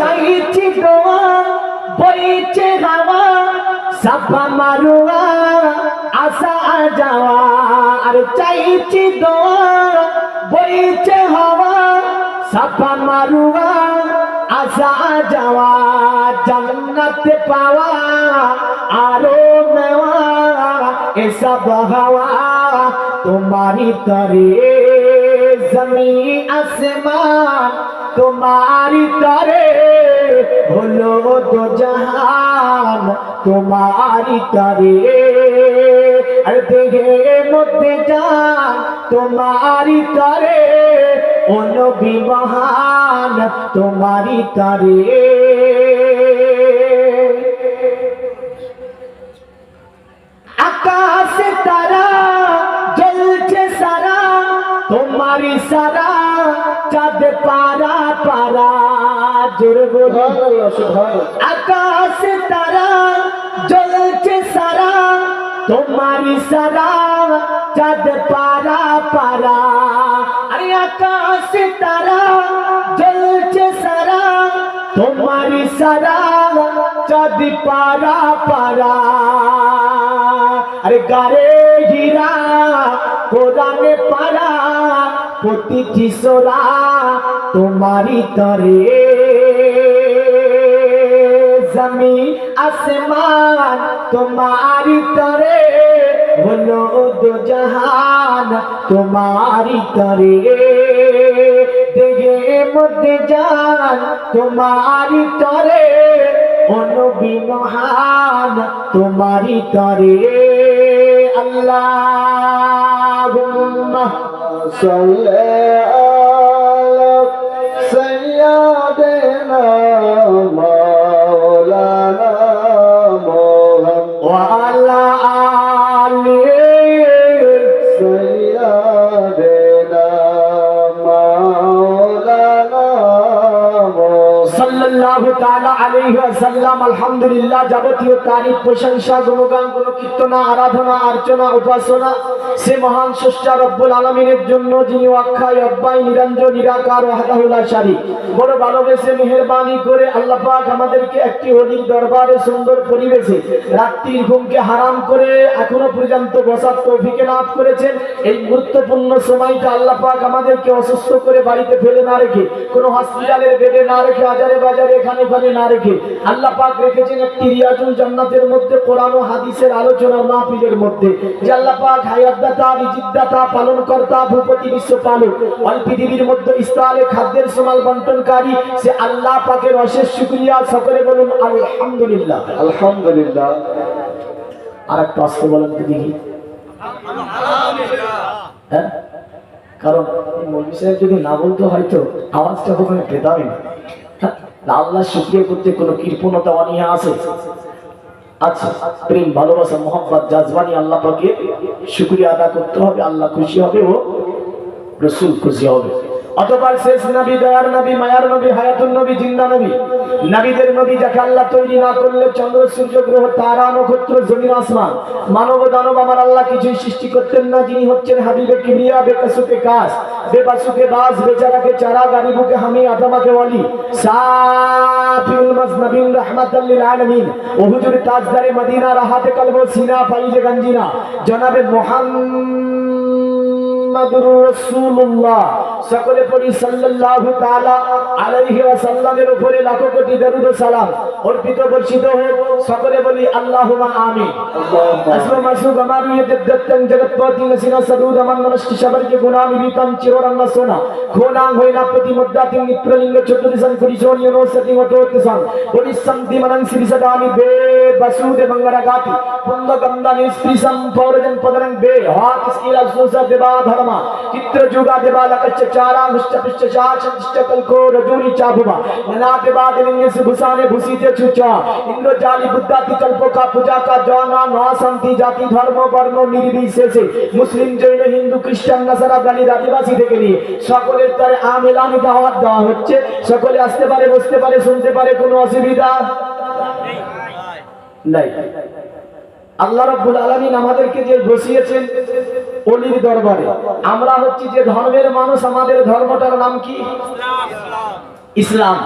চাইছি দোয়া, বইছে হাওয়া, সাফা মারুয়া আসা যাওয়া। আর চাইছি দোয়া, বইছে হাওয়া, সাফা মারুয়া আসা যাওয়া। জান্নাত পাওয়া, আরও মেওয়া এসব হাওয়া তোমারি তরে। জমি আসমান, তোমারি তরে হলো তো জাহান, তোমারি তরে। আর দেহে মধ্যে যান তোমারি তরে অনবি মহান, তোমারি তরে। তোমারি সারা চাঁদ পারা পারা জোর বলো। আকাশে তারা জ্বলছে সারা তোমারি সারা চাঁদ পারা পারা আরে আকাশে তারা জ্বলছে সারা তোমারি সারা চাঁদ পারা পারা আরে গারে হীরা কোরআনে পারা প্রতিটি সোরা তোমারি তরে। জমি আসমান তোমারি তরে, হলো দো জাহান তোমারি তরে। দেগে মধ্যে যান তোমারি তরে, অনুবি মহান তোমারি তরে। আল্লাহ صلى على করে আল্লাহ আমাদেরকে একটি হোলির দরবারে সুন্দর পরিবেশে রাত্রির ঘুমকে হারাম করে এখনও পর্যন্ত বসার তৌফিকে লাভ করেছেন। এই গুরুত্বপূর্ণ সময়টা আল্লাহ আমাদেরকে অসুস্থ করে বাড়িতে ফেলে না রেখে, কোনো হসপিটালের বেডে না রেখে আজারে বাজারে এখানে ওখানে না রেখে আল্লাহ পাক রেখেছেন একটি রিয়াজুল জান্নাতের মধ্যে কোরআন ও হাদিসের আলোচনা মাহফিলের মধ্যে। যে আল্লাহ পাক হায়াতদাতা রিজিকদাতা পালনকর্তা ভূপতি বিশ্ব পালক অল পৃথিবীর মধ্যে ইস্তালে খাদ্যের সমাল বন্টনকারী সে আল্লাহ পাকের অশেষ শুকরিয়া সকলে বলুন আলহামদুলিল্লাহ। আলহামদুলিল্লাহ। আর একটা আসতে বলেন তো দেখি। হ্যাঁ? কারণ মৌলভী সাহেব যদি না বলতো হয়তো আওয়াজটা ওখানে পেতামই না। আল্লাহ শুক্রিয়া করতে কোনো কৃপণতা অনিহা আছে? আচ্ছা প্রেম, ভালোবাসা মোহাম্মদ জাজবানি আল্লাহ পাকে শুক্রিয়া আদা করতে হবে, আল্লাহ খুশি হবে ও রসুল খুশি হবে। অতবার শেষ নবী, দয়ার নবী, মায়ার নবী, হায়াতুন নবী, জিন্দা নবী নবীদের নবী যাকে আল্লাহ তৈরি না করলে চন্দ্র, সূর্য, গ্রহ, তারা, নক্ষত্র, জমিন, আসমান, মানব, দানব, আমার আল্লাহ কিছুই সৃষ্টি করতেন না। যিনি হচ্ছেন হাবিবে কিবরিয়া বেকাসুকে কাস বেবাসুকে বাস বেচারাকে চারা গারিবুকে হামি, আদমাকে ওয়ালি। সাফিউল মদিনা রাহাতে কলব সিনা, ফাইজে গঞ্জিনা। জনাবে মুহাম্মাদুর রাসূলুল্লাহ সকলে পড়ি সাল্লাল্লাহু তাআলা আলাইহি ওয়াসাল্লামের উপরে লাখো কোটি দরুদ ও সালাম অর্পিত বর্ষিত হোক সকলে বলি আল্লাহুম্মা আমিন আসমা মাসুক আমার ইয়ে দত্তং জগৎপতি নসিনা সদুদ আমার নমস্কি সবরকে গুনামি বিতম চিররন্ন সোনা খোনাং হইনা প্রতি মদ্দাতি নিত্রলিঙ্গ চতুর্দিশন করিশোনি অনুসতি মতোত্তসং পরিসন্তি মনং শ্রী সদামি বে বসুদে মঙ্গলা গাতি পুণ্য গন্ধা নিস্পৃশম পৌরজন পদরং বে হাত স্কিলা সুসা দেবা ಚಿತ್ರ ಪಿಷ್ಟ ಕಲ್ಕೋ ರಜೂರಿ ಭುಸಿತೆ ಚುಚ ಇಂದ್ರ ಜಾಲಿ ಪೂಜಾ ನಾ ಸಂತಿ ಜಾತಿ সকলে আসতে পারে, বসতে পারে, শুনতে পারে, কোনো অসুবিধা নাই। আল্লাহ রব্বুল আমাদেরকে যে বসিয়েছেন অলির দরবারে। আমরা হচ্ছি যে ধর্মের মানুষ, আমাদের ধর্মটার নাম কি? ইসলাম।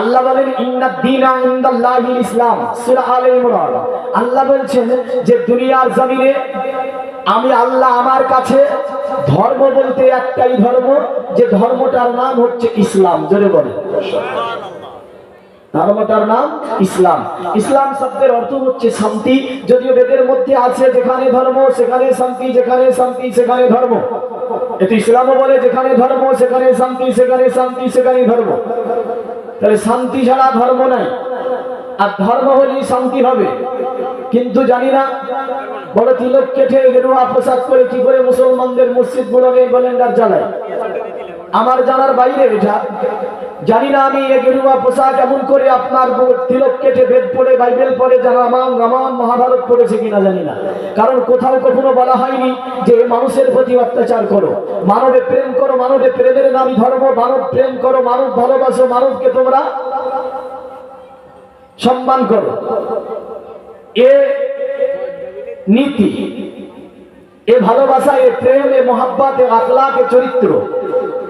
আল্লাহ বলেন, ইন্না দীনা ইনদাল্লাহিল ইসলাম। সূরা আলে ইমরান। আল্লাহ বলছেন যে, দুনিয়ার জমিনে আমি আল্লাহ আমার কাছে ধর্ম বলতে একটাই ধর্ম, যে ধর্মটার নাম হচ্ছে ইসলাম। জোরে বলে ধর্মটার নাম ইসলাম। ইসলাম শব্দের অর্থ হচ্ছে শান্তি। যদিও বেদের মধ্যে আছে যেখানে ধর্ম, সেখানে শান্তি, যেখানে শান্তি, সেখানে ধর্ম। এতে ইসলামও বলে যেখানে ধর্ম, সেখানে শান্তি সেখানে শান্তি, সেখানে ধর্ম। তাহলে শান্তি ছাড়া ধর্ম নাই। আর ধর্ম হলেই শান্তি হবে। কিন্তু জানি না, বড় তিলক কেটে গেরুয়া পোশাক করে কি করে মুসলমানদের মসজিদ গুলোকে বলেন্ডার চালায় আমার জানার বাইরে এটা। জানি না আমি এ গেরুয়া পোশাক এমন করে আপনার তিলক কেটে বেদ পড়ে, বাইবেল পড়ে রামায়ণ রামায়ণ, মহাভারত পড়েছে কিনা জানি না। কারণ কোথাও কখনো বলা হয়নি যে মানুষের প্রতি অত্যাচার করো। মানবে প্রেম করো, মানবে প্রেমের নামই ধর্ম, মানব প্রেম করো, মানব ভালোবাসো, মানবকে তোমরা সম্মান করো। এ নীতি, এ ভালোবাসা, এ প্রেম, এ মহাব্বাত, এ আখলাক এ চরিত্র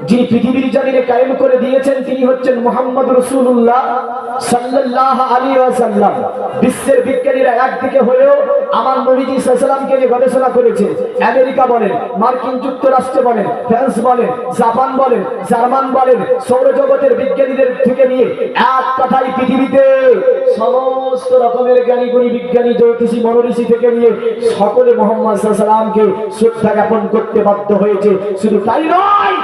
যিনি পৃথিবীর জমিনে কায়েম করে দিয়েছেন, তিনি হচ্ছেন মোহাম্মদ রসুল্লাহ সাল্লাল্লাহু আলাইহি ওয়াসাল্লাম। বিশ্বের বিজ্ঞানীরা একদিকে হয়েও আমার নবীজি সাল্লামকে নিয়ে গবেষণা করেছে আমেরিকা বলেন, মার্কিন যুক্তরাষ্ট্র বলেন, ফ্রান্স বলেন, জাপান বলেন, জার্মান বলেন, সৌরজগতের বিজ্ঞানীদের থেকে নিয়ে এক কথাই পৃথিবীতে সমস্ত রকমের জ্ঞানী গুণী বিজ্ঞানী, জ্যোতিষী, মনোঋষি থেকে নিয়ে সকলে মোহাম্মদ সাল্লামকে শ্রদ্ধা জ্ঞাপন করতে বাধ্য হয়েছে। শুধু তাই নয়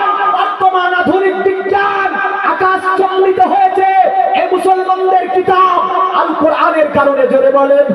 বর্তমান আধুনিক বিজ্ঞান আকাশ চম্মিত হয়েছে। এই মুসলমানদের কিতাব আল কোরআনের কারণে জোরে বলেন।